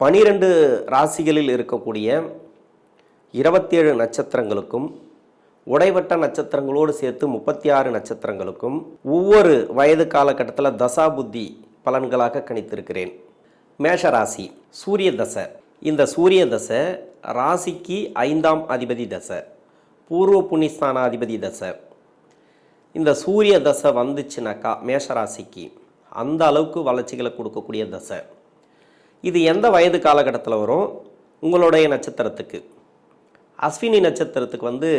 பனிரெண்டு ராசிகளில் இருக்கக்கூடிய இருபத்தேழு நட்சத்திரங்களுக்கும் உடைவட்ட நட்சத்திரங்களோடு சேர்த்து முப்பத்தி ஆறு நட்சத்திரங்களுக்கும் ஒவ்வொரு வயது காலகட்டத்தில் தசா புத்தி பலன்களாக கணித்திருக்கிறேன். மேஷ ராசி சூரிய தசை. இந்த சூரிய தசை ராசிக்கு ஐந்தாம் அதிபதி தசை பூர்வ புண்ணியஸ்தானாதிபதி தசை. இந்த சூரிய தசை வந்துச்சுனாக்கா மேஷராசிக்கு அந்த அளவுக்கு வளர்ச்சிகளை கொடுக்கக்கூடிய தசை. இது எந்த வயது காலகட்டத்தில் வரும்? உங்களுடைய நட்சத்திரத்துக்கு. அஸ்வினி நட்சத்திரத்துக்கு வந்து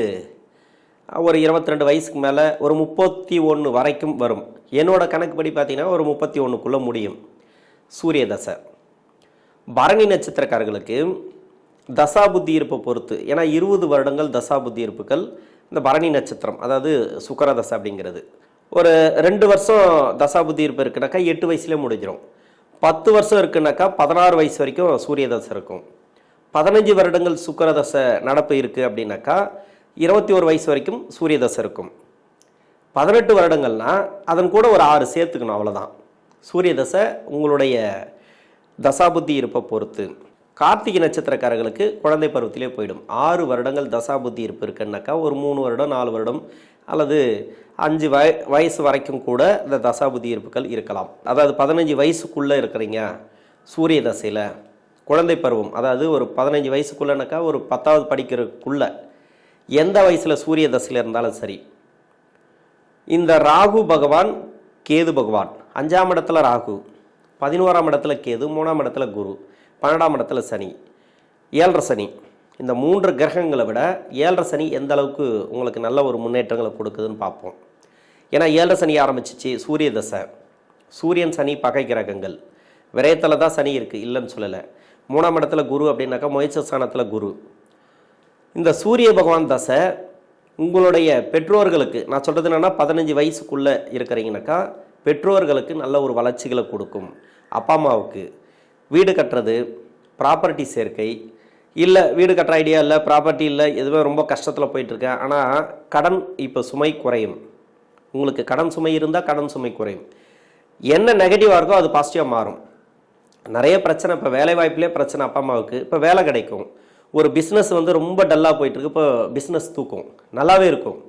ஒரு 22 ரெண்டு வயசுக்கு மேலே ஒரு முப்பத்தி ஒன்று வரைக்கும் வரும். என்னோடய கணக்குப்படி பார்த்தீங்கன்னா ஒரு முப்பத்தி ஒன்றுக்குள்ளே முடியும். சூரிய தசை. பரணி நட்சத்திரக்காரர்களுக்கு தசா புத்தி இருப்பை பொறுத்து ஏன்னா இருபது வருடங்கள் தசாபுத்தி இருப்புகள் இந்த பரணி நட்சத்திரம் அதாவது சுக்கர தசை அப்படிங்கிறது. ஒரு ரெண்டு வருஷம் தசாபுத்தி இருப்பு இருக்குனாக்கா எட்டு வயசுலேயே முடிஞ்சிடும் பத்து வருஷம் இருக்குனாக்கா பதினாறு வயசு வரைக்கும் சூரிய தசை இருக்கும். பதினஞ்சு வருடங்கள் சுக்கர தசை நடப்பு இருக்குது அப்படின்னாக்கா இருபத்தி ஒரு வயசு வரைக்கும் சூரிய தசை இருக்கும். பதினெட்டு வருடங்கள்னா அதன் கூட ஒரு ஆறு சேர்த்துக்கணும் அவ்வளோதான் சூரிய தசை உங்களுடைய தசாபுத்தி இருப்பை பொறுத்து. கார்த்திகை நட்சத்திரக்காரர்களுக்கு குழந்தை பருவத்திலே போயிடும். ஆறு வருடங்கள் தசாபுத்தி இருப்பு இருக்குன்னாக்கா ஒரு மூணு வருடம் நாலு வருடம் அல்லது அஞ்சு வய வயசு வரைக்கும் கூட இந்த தசாபுத்தி இருப்புகள் இருக்கலாம். அதாவது பதினஞ்சு வயசுக்குள்ளே இருக்கிறீங்க சூரிய தசையில் குழந்தை பருவம் அதாவது ஒரு பதினஞ்சு வயசுக்குள்ளனாக்கா ஒரு பத்தாவது படிக்கிறதுக்குள்ள எந்த வயசில் சூரிய தசையில் இருந்தாலும் சரி இந்த ராகு பகவான் கேது பகவான் அஞ்சாம் இடத்துல ராகு பதினோராம் இடத்துல கேது மூணாம் இடத்துல குரு பன்னெண்டாம் இடத்துல சனி ஏழரை சனி. இந்த மூன்று கிரகங்களை விட ஏழரை சனி எந்த அளவுக்கு உங்களுக்கு நல்ல ஒரு முன்னேற்றங்களை கொடுக்குதுன்னு பார்ப்போம். ஏன்னா ஏழரை சனி ஆரம்பிச்சிச்சு சூரிய தசை. சூரியன் சனி பகை கிரகங்கள். விரயத்தில் தான் சனி இருக்குது இல்லைன்னு சொல்லலை. மூணாம் இடத்துல குரு அப்படின்னாக்கா முயற்சி ஸ்தானத்தில் குரு. இந்த சூரிய பகவான் தசை உங்களுடைய பெற்றோர்களுக்கு நான் சொல்கிறது என்னென்னா பதினஞ்சு வயசுக்குள்ளே இருக்கிறீங்கனாக்கா பெற்றோர்களுக்கு நல்ல ஒரு வளர்ச்சிகளை கொடுக்கும். அப்பா அம்மாவுக்கு. வீடு கட்டுறது ப்ராப்பர்ட்டி சேர்க்கை. இல்லை வீடு கட்டுற ஐடியா இல்லை ப்ராப்பர்ட்டி இல்லை எதுவுமே ரொம்ப கஷ்டத்தில் போயிட்டுருக்கேன். ஆனால் கடன் இப்போ சுமை குறையும். உங்களுக்கு கடன் சுமை இருந்தால் கடன் சுமை குறையும். என்ன நெகட்டிவாக இருக்கோ அது பாசிட்டிவாக மாறும். நிறைய பிரச்சனை இப்போ வேலை வாய்ப்புலேயே பிரச்சனை அப்பா அம்மாவுக்கு. இப்போ வேலை கிடைக்கும். ஒரு பிஸ்னஸ் வந்து ரொம்ப டல்லாக போயிட்டுருக்கு. இப்போ பிஸ்னஸ் தூக்கும். நல்லாவே இருக்கும்.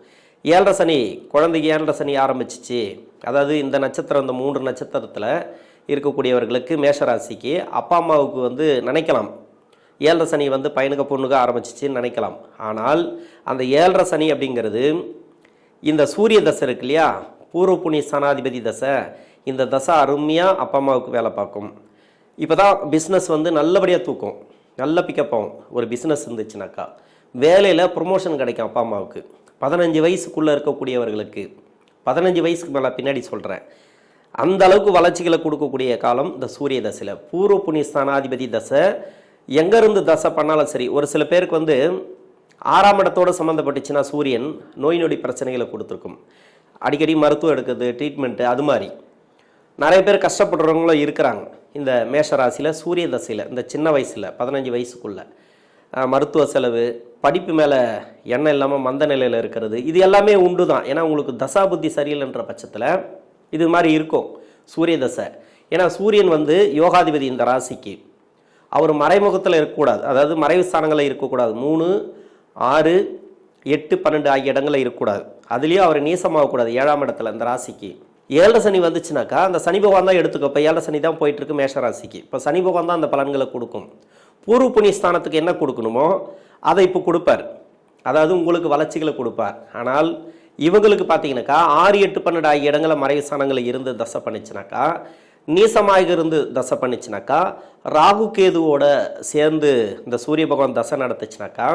ஏழரை சனி குழந்தைக்கு ஏழரை சனி ஆரம்பிச்சிச்சு. அதாவது இந்த நட்சத்திரம் இந்த மூன்று நட்சத்திரத்தில் இருக்கக்கூடியவர்களுக்கு மேஷராசிக்கு அப்பா அம்மாவுக்கு வந்து நினைக்கலாம். ஏழரை சனி வந்து பையனுக்கு பொண்ணுக்கு ஆரம்பிச்சிச்சின்னு நினைக்கலாம். ஆனால் அந்த ஏழரை சனி அப்படிங்கிறது இந்த சூரிய தசை இருக்கு இல்லையா? பூர்வ புண்ணிய சனாதிபதி தசை. இந்த தசை அருமையாக அப்பா அம்மாவுக்கு வேலை பார்க்கும். இப்போ தான் பிஸ்னஸ் வந்து நல்லபடியாக தூக்கும். நல்ல பிக்கப் ஆகும். ஒரு பிஸ்னஸ் இருந்துச்சுனாக்கா. வேலையில் ப்ரொமோஷன் கிடைக்கும் அப்பா அம்மாவுக்கு. பதினஞ்சு வயசுக்குள்ளே இருக்கக்கூடியவர்களுக்கு. பதினஞ்சு வயசுக்கு மேலே பின்னாடி சொல்கிறேன் அந்த அளவுக்கு வளர்ச்சிகளை கொடுக்கக்கூடிய காலம் இந்த சூரிய தசையில். பூர்வ புண்ணிய ஸ்தானாதிபதி தசை எங்கேருந்து தசை பண்ணாலும் சரி ஒரு சில பேருக்கு வந்து ஆறாம் இடத்தோடு சம்மந்தப்பட்டுச்சுன்னா சூரியன் நோய் நொடி பிரச்சனைகளை கொடுத்துருக்கும். அடிக்கடி மருத்துவம் எடுக்கிறது ட்ரீட்மெண்ட்டு அது மாதிரி. நிறைய பேர் கஷ்டப்படுறவங்களும் இருக்கிறாங்க. இந்த மேஷ ராசியில் சூரிய தசையில் இந்த சின்ன வயசில் பதினஞ்சு வயசுக்குள்ளே. மருத்துவ செலவு படிப்பு மேலே எண்ணம் இல்லாமல் மந்த நிலையில் இருக்கிறது இது எல்லாமே உண்டு தான் ஏன்னா உங்களுக்கு தசா புத்தி சரியில்லைன்ற பட்சத்தில் இது மாதிரி இருக்கும் சூரிய தசை. ஏன்னா சூரியன் வந்து யோகாதிபதி இந்த ராசிக்கு. அவர் மறைமுகத்தில் இருக்கக்கூடாது. அதாவது மறைவு ஸ்தானங்களில் இருக்கக்கூடாது. மூணு ஆறு எட்டு பன்னெண்டு ஆகிய இடங்களில் இருக்கக்கூடாது. அதுலேயும் அவர் நீசமாகக்கூடாது ஏழாம் இடத்துல இந்த ராசிக்கு. ஏழரை சனி வந்துச்சுனாக்கா அந்த சனி பகவான் தான் எடுத்துக்கோ இப்போ ஏழரை சனி தான் போயிட்டு இருக்கு மேஷ ராசிக்கு. இப்போ சனி பகவான் தான் அந்த பலன்களை கொடுக்கும். பூர்வ புண்ணிய ஸ்தானத்துக்கு என்ன கொடுக்கணுமோ அதை இப்போ கொடுப்பார். அதாவது உங்களுக்கு வளர்ச்சிகளை கொடுப்பார். ஆனால் இவங்களுக்கு பார்த்தீங்கன்னாக்கா ஆறு எட்டு பன்னெண்டு ஆகிய இடங்கள மறைவு ஸ்தானங்களில் இருந்து தசை பண்ணிச்சுனாக்கா நீசமாக இருந்து தசை பண்ணிச்சுனாக்கா ராகு கேதுவோட சேர்ந்து இந்த சூரிய பகவான் தசை நடத்துச்சுனாக்கா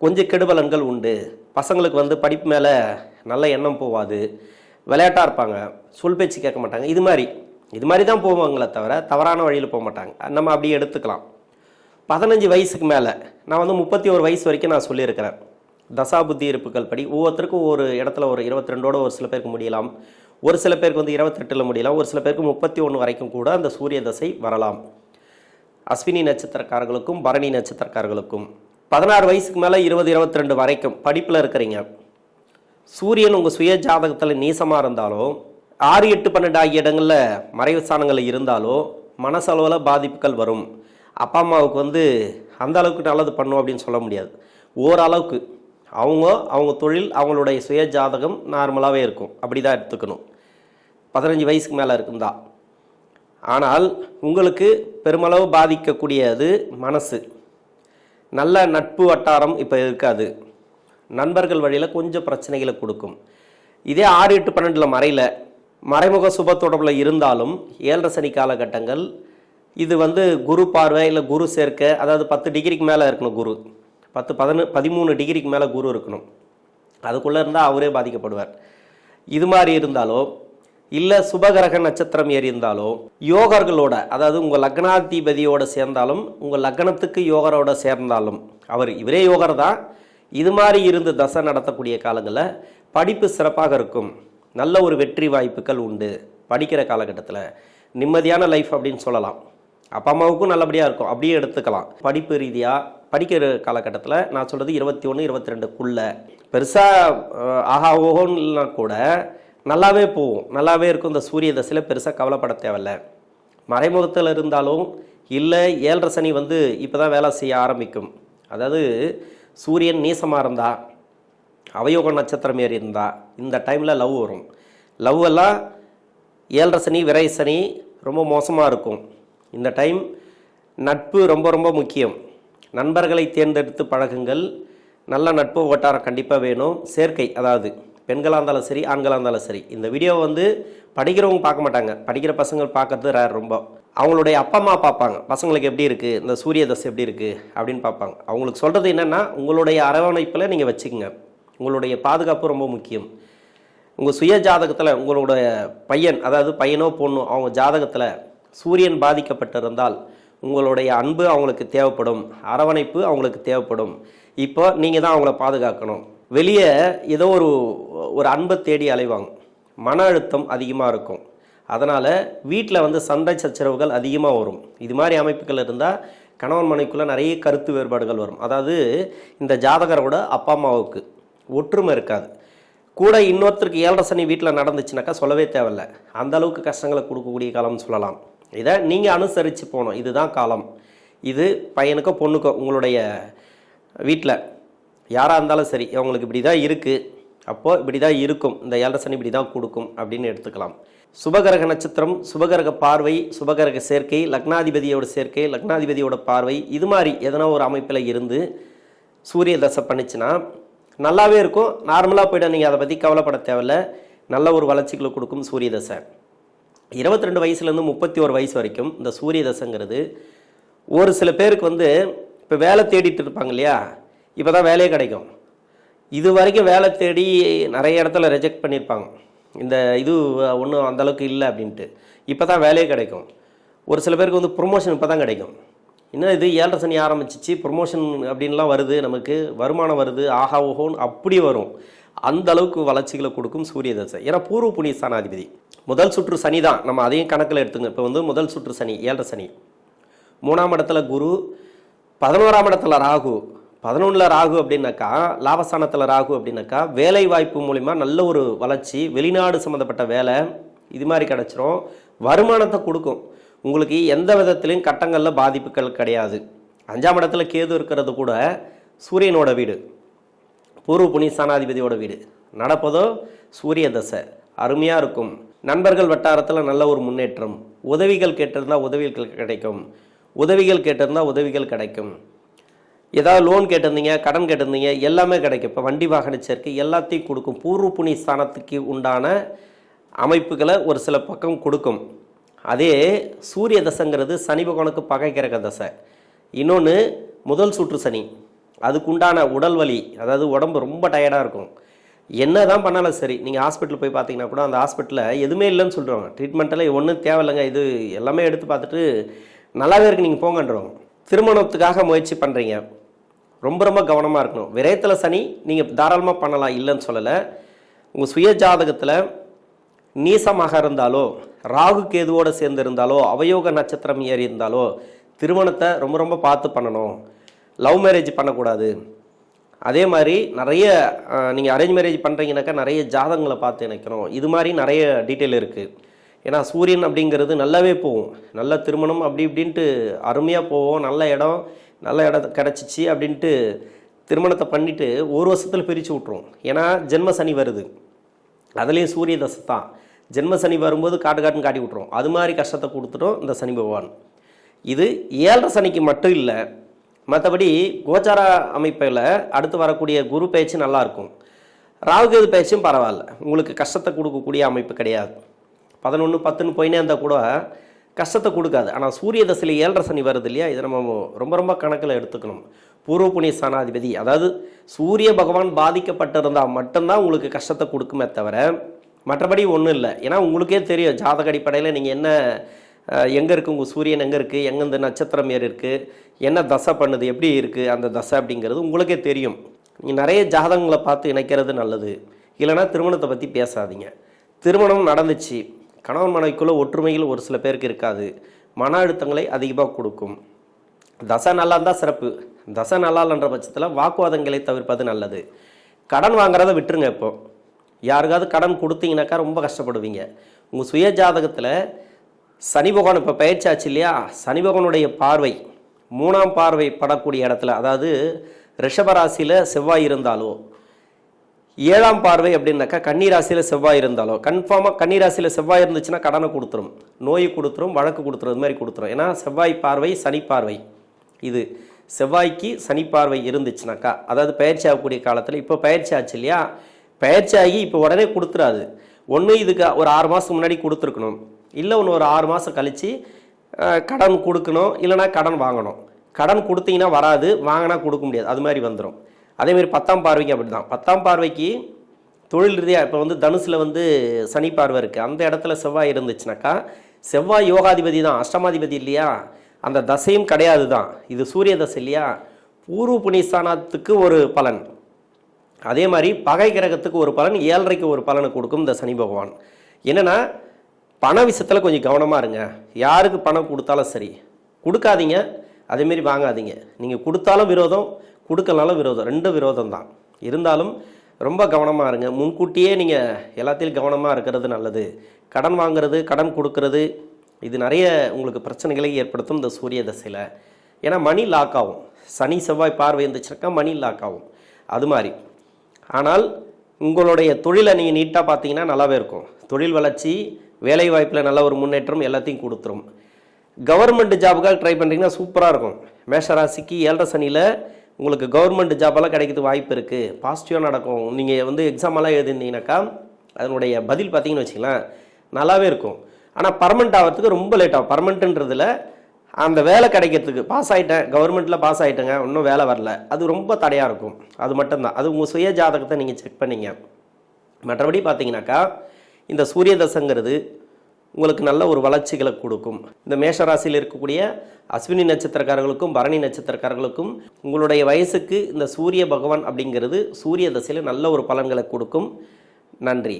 கொஞ்சம் கெடுபலன்கள் உண்டு. பசங்களுக்கு வந்து படிப்பு மேலே நல்ல எண்ணம் போவாது. விளையாட்டாக இருப்பாங்க. சொல் பேச்சு கேட்க மாட்டாங்க. இது மாதிரி. இது மாதிரி தான் போவாங்களே தவிர தவறான வழியில் போக மாட்டாங்க. நம்ம அப்படியே எடுத்துக்கலாம். பதினஞ்சு வயசுக்கு மேலே. நான் வந்து முப்பத்தி ஒரு வயசு வரைக்கும் நான் சொல்லியிருக்கிறேன். தசாபுத்தி இருப்புகள் படி ஒவ்வொருத்தருக்கும் ஒரு இடத்துல ஒரு இருபத்தி ரெண்டோட ஒரு சில பேருக்கு முடியலாம். ஒரு சில பேருக்கு வந்து இருபத்தெட்டில் முடியலாம். ஒரு சில பேருக்கு முப்பத்தி ஒன்று வரைக்கும் கூட அந்த சூரிய தசை வரலாம். அஸ்வினி நட்சத்திரக்காரர்களுக்கும் பரணி நட்சத்திரக்காரர்களுக்கும். பதினாறு வயசுக்கு மேலே இருபது இருபத்தி ரெண்டு வரைக்கும் படிப்பில் இருக்கிறீங்க. சூரியன் உங்கள் சுய ஜாதகத்தில் நீசமாக இருந்தாலோ ஆறு எட்டு பன்னெண்டு ஆகிய இடங்களில் மறைவு ஸ்தானங்களில் இருந்தாலோ மனசளவில் பாதிப்புகள் வரும். அப்பா அம்மாவுக்கு வந்து அந்த அளவுக்கு நல்லது பண்ணும் அப்படின்னு சொல்ல முடியாது. ஓரளவுக்கு. அவங்க அவங்க தொழில் அவங்களுடைய சுய ஜாதகம் நார்மலாகவே இருக்கும். அப்படி தான் எடுத்துக்கணும். பதினஞ்சு வயசுக்கு மேலே இருக்குந்தா. ஆனால் உங்களுக்கு பெருமளவு பாதிக்கக்கூடியது மனசு. நல்ல நட்பு வட்டாரம் இப்போ இருக்காது. நண்பர்கள் வழியில் கொஞ்சம் பிரச்சனைகளை கொடுக்கும். இதே ஆறு எட்டு பன்னெண்டில் மறையில் மறைமுக சுப தொடர்பில் இருந்தாலும் ஏழரை சனி காலகட்டங்கள் இது வந்து குரு பார்வை இல்லை குரு சேர்க்கை அதாவது பத்து டிகிரிக்கு மேலே இருக்கணும் குரு. பத்து பதினு பதிமூணு டிகிரிக்கு மேலே குரு இருக்கணும். அதுக்குள்ளே இருந்தால் அவரே பாதிக்கப்படுவார். இது மாதிரி இருந்தாலோ இல்லை சுபகிரக நட்சத்திரம் ஏறி இருந்தாலோ யோகர்களோட அதாவது உங்கள் லக்னாதிபதியோட சேர்ந்தாலும் உங்கள் லக்னத்துக்கு யோகரோட சேர்ந்தாலும் அவர் இவரே யோகர் தான். இது மாதிரி இருந்து தசை நடத்தக்கூடிய காலங்களில் படிப்பு சிறப்பாக இருக்கும். நல்ல ஒரு வெற்றி வாய்ப்புகள் உண்டு. படிக்கிற காலகட்டத்தில். நிம்மதியான லைஃப் அப்படின்னு சொல்லலாம். அப்பா அம்மாவுக்கும் நல்லபடியாக இருக்கும். அப்படியே எடுத்துக்கலாம். படிப்பு ரீதியாக படிக்கிற காலகட்டத்தில் நான் சொல்கிறது இருபத்தி ஒன்று இருபத்தி ரெண்டுக்குள்ளே பெருசாக ஆஹா ஓஹோன்னு இல்லைனா கூட நல்லாவே போகும். நல்லாவே இருக்கும். இந்த சூரிய தசையில் பெருசாக கவலைப்பட தேவையில்ல. மறைமுகத்தில் இருந்தாலும் இல்லை ஏழரை சனி வந்து இப்போ தான் வேலை செய்ய ஆரம்பிக்கும். அதாவது சூரியன் நீசமாக இருந்தா அவயோக நட்சத்திரம் ஏறி இருந்தா இந்த டைமில் லவ் வரும். லவ் எல்லாம் ஏழரை சனி விரை சனி ரொம்ப மோசமாக இருக்கும். இந்த டைம் நட்பு ரொம்ப ரொம்ப முக்கியம். நண்பர்களை தேர்ந்தெடுத்து பழகுங்கள். நல்ல நட்பு வட்டாரம் கண்டிப்பாக வேணும். சேர்க்கை அதாவது பெண்களாக இருந்தாலும் சரி ஆண்களாக இருந்தாலும் சரி இந்த வீடியோ வந்து படிக்கிறவங்க பார்க்க மாட்டாங்க. படிக்கிற பசங்கள் பார்க்கறது ரேர் ரொம்ப. அவங்களுடைய அப்பா அம்மா பார்ப்பாங்க. பசங்களுக்கு எப்படி இருக்குது இந்த சூரிய தசை எப்படி இருக்குது அப்படின்னு பார்ப்பாங்க. அவங்களுக்கு சொல்கிறது என்னென்னா உங்களுடைய அரவணைப்பில் நீங்கள் வச்சுக்கோங்க. உங்களுடைய பாதுகாப்பு ரொம்ப முக்கியம். உங்கள் சுய ஜாதகத்தில் உங்களுடைய பையன் அதாவது பையனோ பொண்ணோ அவங்க ஜாதகத்தில் சூரியன் பாதிக்கப்பட்டிருந்தால் உங்களுடைய அன்பு அவங்களுக்கு தேவைப்படும் அரவணைப்பு அவங்களுக்கு தேவைப்படும். இப்போ நீங்கள் தான் அவங்கள பாதுகாக்கணும். வெளியே ஏதோ ஒரு ஒரு அன்பை தேடி அலைவாங்க. மன அழுத்தம் அதிகமாக இருக்கும். அதனால் வீட்டில் வந்து சண்டை சச்சரவுகள் அதிகமாக வரும். இது மாதிரி அமைப்புகள் இருந்தால் கணவன் மனைக்குள்ளே நிறைய கருத்து வேறுபாடுகள் வரும். அதாவது இந்த ஜாதகரோட அப்பா அம்மாவுக்கு ஒற்றுமை இருக்காது. கூட இன்னொருத்தருக்கு ஏழரை சனி வீட்டில் நடந்துச்சுனாக்கா சொல்லவே தேவையில்ல. அந்தளவுக்கு கஷ்டங்களை கொடுக்கக்கூடிய காலம்னு சொல்லலாம். இதை நீங்கள் அனுசரித்து போகணும். இதுதான் காலம். இது பையனுக்கோ பொண்ணுக்கோ உங்களுடைய வீட்டில் யாராக இருந்தாலும் சரி அவங்களுக்கு இப்படி தான் இருக்குது அப்போது இப்படி தான் இருக்கும். இந்த ஏழரை சனி இப்படி தான் கொடுக்கும் அப்படின்னு எடுத்துக்கலாம். சுபகரக நட்சத்திரம் சுபகரக பார்வை சுபகரக சேர்க்கை லக்னாதிபதியோட சேர்க்கை லக்னாதிபதியோட பார்வை இது மாதிரி எதனா ஒரு அமைப்பில் இருந்து சூரிய தசை பண்ணுச்சுன்னா நல்லாவே இருக்கும். நார்மலாக போய்ட்டு நீங்கள் அதை பற்றி கவலைப்பட தேவையில்ல. நல்ல ஒரு வளர்ச்சிகளை கொடுக்கும் சூரிய தசை. இருபத்தி ரெண்டு வயசுலேருந்து முப்பத்தி ஒரு வயசு வரைக்கும் இந்த சூரிய தசைங்கிறது ஒரு சில பேருக்கு வந்து இப்போ வேலை தேடிட்டு இருப்பாங்க இல்லையா? இப்போ தான் வேலையே கிடைக்கும். இது வரைக்கும் வேலை தேடி நிறைய இடத்துல ரிஜெக்ட் பண்ணியிருப்பாங்க. இந்த இது ஒன்றும் அந்தளவுக்கு இல்லை அப்படின்ட்டு. இப்போ தான் வேலையே கிடைக்கும். ஒரு சில பேருக்கு வந்து ப்ரொமோஷன் இப்போ தான் கிடைக்கும். இன்னும் இது ஏழரை சனி ஆரம்பிச்சிச்சு ப்ரொமோஷன் அப்படின்லாம் வருது நமக்கு வருமானம் வருது ஆஹா ஓஹோன்னு அப்படி வரும். அந்த அளவுக்கு வளர்ச்சிகளை கொடுக்கும் சூரிய தசை ஏன்னா பூர்வ புண்ணிய ஸ்தானாதிபதி. முதல் சுற்று சனி தான். நம்ம அதையும் கணக்கில் எடுத்துங்க. இப்போ வந்து முதல் சுற்று சனி ஏழரை சனி. மூணாம் இடத்துல குரு பதினோராம் இடத்துல ராகு. பதினொன்றில் ராகு அப்படின்னாக்கா லாபஸ்தானத்தில் ராகு அப்படின்னாக்கா வேலை வாய்ப்பு மூலிமா நல்ல ஒரு வளர்ச்சி வெளிநாடு சம்மந்தப்பட்ட வேலை இது மாதிரி கிடச்சிரும். வருமானத்தை கொடுக்கும். உங்களுக்கு எந்த விதத்திலையும் கட்டங்களில் பாதிப்புகள் கிடையாது. அஞ்சாம் இடத்துல கேது இருக்கிறது கூட சூரியனோட வீடு. பூர்வ புனி ஸ்தானாதிபதியோட வீடு. நடப்பதோ சூரிய தசை. அருமையாக இருக்கும். நண்பர்கள் வட்டாரத்தில் நல்ல ஒரு முன்னேற்றம். உதவிகள் கேட்டிருந்தால் உதவிகள் கிடைக்கும். உதவிகள் கேட்டிருந்தால் உதவிகள் கிடைக்கும். ஏதாவது லோன் கேட்டிருந்தீங்க கடன் கேட்டிருந்தீங்க எல்லாமே கிடைக்கும். இப்போ வண்டி வாகன சேர்க்கை எல்லாத்தையும் கொடுக்கும். பூர்வ புனி ஸ்தானத்துக்கு உண்டான அமைப்புகளை ஒரு சில பக்கம் கொடுக்கும். அதே சூரிய தசைங்கிறது சனி பகவானுக்கு பகை கிரக தசை. இன்னொன்று முதல் சுற்று சனி. அதுக்குண்டான உடல் வலி அதாவது உடம்பு ரொம்ப டயர்டாக இருக்கும். என்ன தான் பண்ணாலும் சரி நீங்கள் ஹாஸ்பிட்டல் போய் பார்த்தீங்கன்னா கூட அந்த ஹாஸ்பிட்டலில் எதுவுமே இல்லைன்னு சொல்கிறாங்க ட்ரீட்மெண்ட்டெல்லாம் ஒன்றும் தேவையில்லைங்க. இது எல்லாமே எடுத்து பார்த்துட்டு நல்லாவே இருக்கு நீங்கள் போங்கன்றோம் திருமணத்துக்காக முயற்சி பண்ணுறீங்க ரொம்ப ரொம்ப கவனமாக இருக்கணும். விரயத்தில் சனி நீங்கள் தாராளமாக பண்ணலாம். இல்லைன்னு சொல்லலை. உங்கள் சுய ஜாதகத்தில் நீசமாக இருந்தாலோ ராகு கேதுவோடு சேர்ந்து இருந்தாலோ அவயோக நட்சத்திரம் ஏறி இருந்தாலோ திருமணத்தை ரொம்ப ரொம்ப பார்த்து பண்ணணும். லவ் மேரேஜ் பண்ணக்கூடாது. அதே மாதிரி நிறைய நீங்கள் அரேஞ்ச் மேரேஜ் பண்ணுறீங்கனாக்கா நிறைய ஜாதகங்களை பார்த்து இணைக்கணும். இது மாதிரி நிறைய டீட்டெயில் இருக்குது ஏன்னா சூரியன் அப்படிங்கிறது நல்லாவே போகும். நல்ல திருமணம் அப்படி இப்படின்ட்டு அருமையாக போவோம் நல்ல இடம் நல்ல இடம் கிடச்சிச்சு அப்படின்ட்டு திருமணத்தை பண்ணிவிட்டு ஒரு வருஷத்தில் பிரித்து விட்ருவோம் ஏன்னா ஜென்ம சனி வருது. அதுலேயும் சூரிய தசை தான். ஜென்ம சனி வரும்போது காட்டு காட்டுன்னு காட்டி விட்ருவோம் அது மாதிரி கஷ்டத்தை கொடுத்துட்டோம் இந்த சனி பகவான். இது ஏழரை சனிக்கு மட்டும் இல்லை மற்றபடி கோச்சார அமைப்பில் அடுத்து வரக்கூடிய குரு பேச்சு நல்லாயிருக்கும் ராகுகேது பேச்சும் பரவாயில்ல. உங்களுக்கு கஷ்டத்தை கொடுக்கக்கூடிய அமைப்பு கிடையாது. பதினொன்று பத்துன்னு போயினே இருந்தால் கூட கஷ்டத்தை கொடுக்காது. ஆனால் சூரிய தசையில் ஏழரை சனி வருது இல்லையா? இதை நம்ம ரொம்ப ரொம்ப கணக்கில் எடுத்துக்கணும். பூர்வ புண்ணிய ஸ்தானாதிபதி அதாவது சூரிய பகவான் பாதிக்கப்பட்டிருந்தால் மட்டும்தான் உங்களுக்கு கஷ்டத்தை கொடுக்குமே தவிர மற்றபடி ஒன்றும் இல்லை. ஏன்னா உங்களுக்கே தெரியும் ஜாதக அடிப்படையில் நீங்கள் என்ன எங்கே இருக்குது உங்கள் சூரியன் எங்கே இருக்குது எங்கே இந்த நட்சத்திரம் ஏறி இருக்குது என்ன தசை பண்ணுது? எப்படி இருக்குது அந்த தசை அப்படிங்கிறது உங்களுக்கே தெரியும். நீங்கள் நிறைய ஜாதகங்களை பார்த்து இணைக்கிறது நல்லது. இல்லைனா திருமணத்தை பற்றி பேசாதீங்க. திருமணம் நடந்துச்சு. கணவன் மனைவிக்குள்ளே ஒற்றுமையில் ஒரு சில பேருக்கு இருக்காது. மன அழுத்தங்களை அதிகமாக கொடுக்கும். தசை நல்லா இருந்தால் சிறப்பு. தசை நல்லா இல்லைன்ற பட்சத்தில் வாக்குவாதங்களை தவிர்ப்பது நல்லது. கடன் வாங்குறத விட்டுருங்க இப்போ. யாருக்காவது கடன் கொடுத்தீங்கனாக்கா ரொம்ப கஷ்டப்படுவீங்க. உங்கள் சுய ஜாதகத்தில் சனி பகவான் இப்போ பயிற்சியாச்சு இல்லையா? சனி பகவானுடைய பார்வை மூணாம் பார்வை படக்கூடிய இடத்துல அதாவது ரிஷபராசியில் செவ்வாய் இருந்தாலோ ஏழாம் பார்வை அப்படின்னாக்கா கன்னிராசியில் செவ்வாய் இருந்தாலோ கன்ஃபார்மாக கன்னிராசியில் செவ்வாய் இருந்துச்சுன்னா கடனை கொடுத்துரும். நோய் கொடுத்துரும் வழக்கு கொடுத்துரும் இது மாதிரி கொடுத்துரும். ஏன்னா செவ்வாய் பார்வை சனி பார்வை. இது செவ்வாய்க்கு சனி பார்வை இருந்துச்சுனாக்கா அதாவது பயிற்சி ஆகக்கூடிய காலத்தில் இப்போ பயிற்சி ஆச்சு இல்லையா? பயிற்சி ஆகி இப்போ உடனே கொடுத்துறாது. ஒன்று இதுக்கு ஒரு ஆறு மாதத்துக்கு முன்னாடி கொடுத்துருக்கணும். இல்லை ஒன்று ஒரு ஆறு மாதம் கழித்து கடன் கொடுக்கணும் இல்லைனா கடன் வாங்கணும். கடன் கொடுத்தீங்கன்னா வராது வாங்கினா கொடுக்க முடியாது. அது மாதிரி வந்துடும் அதேமாதிரி பத்தாம் பார்வைக்கு அப்படி தான் பத்தாம் பார்வைக்கு தொழில் ரீதியாக இப்போ வந்து தனுசில் வந்து சனி பார்வை இருக்குது அந்த இடத்துல செவ்வாய் இருந்துச்சுனாக்கா செவ்வாய் யோகாதிபதி தான். அஷ்டமாதிபதி இல்லையா? அந்த தசையும் கிடையாது தான் இது சூரிய தசை இல்லையா? பூர்வ புனிஸ்தானத்துக்கு ஒரு பலன். அதே மாதிரி பகை கிரகத்துக்கு ஒரு பலன் ஏழரைக்கு ஒரு பலனை கொடுக்கும் இந்த சனி பகவான். என்னென்னா பண விஷயத்தில் கொஞ்சம் கவனமாக இருங்க. யாருக்கு பணம் கொடுத்தாலும் சரி. கொடுக்காதீங்க. அதேமாரி வாங்காதீங்க. நீங்கள் கொடுத்தாலும் விரோதம் கொடுக்கலனாலும் விரோதம். ரெண்டும் விரோதம் தான். இருந்தாலும் ரொம்ப கவனமாக இருங்க. முன்கூட்டியே நீங்கள் எல்லாத்தையும் கவனமாக இருக்கிறது நல்லது. கடன் வாங்குறது கடன் கொடுக்கறது இது நிறைய உங்களுக்கு பிரச்சனைகளை ஏற்படுத்தும் இந்த சூரிய தசையில். ஏன்னா மணி லாக் ஆகும். சனி செவ்வாய் பார்வை இருந்துச்சுனாக்கா மணி லாக் ஆகும். அது மாதிரி. ஆனால் உங்களுடைய தொழிலை நீங்கள் நீட்டாக பார்த்தீங்கன்னா நல்லாவே இருக்கும். தொழில் வளர்ச்சி வேலை வாய்ப்பில் நல்ல ஒரு முன்னேற்றம் எல்லாத்தையும் கொடுத்துரும். கவர்மெண்ட் ஜாபுக்காக ட்ரை பண்ணுறீங்கன்னா சூப்பராக இருக்கும். மேஷராசிக்கு ஏழரை சனியில் உங்களுக்கு கவர்மெண்ட் ஜாபெல்லாம் கிடைக்கிறது வாய்ப்பு இருக்குது பாசிட்டிவாக நடக்கும். நீங்கள் வந்து எக்ஸாமெல்லாம் எழுதிருந்தீங்கன்னாக்கா அதனுடைய பதில் பார்த்தீங்கன்னு வச்சுக்கலாம் நல்லாவே இருக்கும். ஆனால் பர்மனெண்ட் ஆகிறதுக்கு ரொம்ப லேட் ஆகும். பர்மனெண்ட்டுன்றதில் அந்த வேலை கிடைக்கிறதுக்கு பாஸ் ஆகிட்டேன் கவர்மெண்ட்டில் பாஸ் ஆகிட்டேங்க இன்னும் வேலை வரல. அது ரொம்ப தடையாக இருக்கும். அது மட்டும்தான். அது உங்கள் சுய ஜாதகத்தை நீங்கள் செக் பண்ணீங்க. மற்றபடி பார்த்தீங்கன்னாக்கா இந்த சூரிய தசைங்கிறது உங்களுக்கு நல்ல ஒரு வளர்ச்சிகளை கொடுக்கும். இந்த மேஷராசியில் இருக்கக்கூடிய அஸ்வினி நட்சத்திரக்காரர்களுக்கும் பரணி நட்சத்திரக்காரர்களுக்கும் உங்களுடைய வயசுக்கு இந்த சூரிய பகவான் அப்படிங்கிறது சூரிய தசையில் நல்ல ஒரு பலன்களை கொடுக்கும். நன்றி.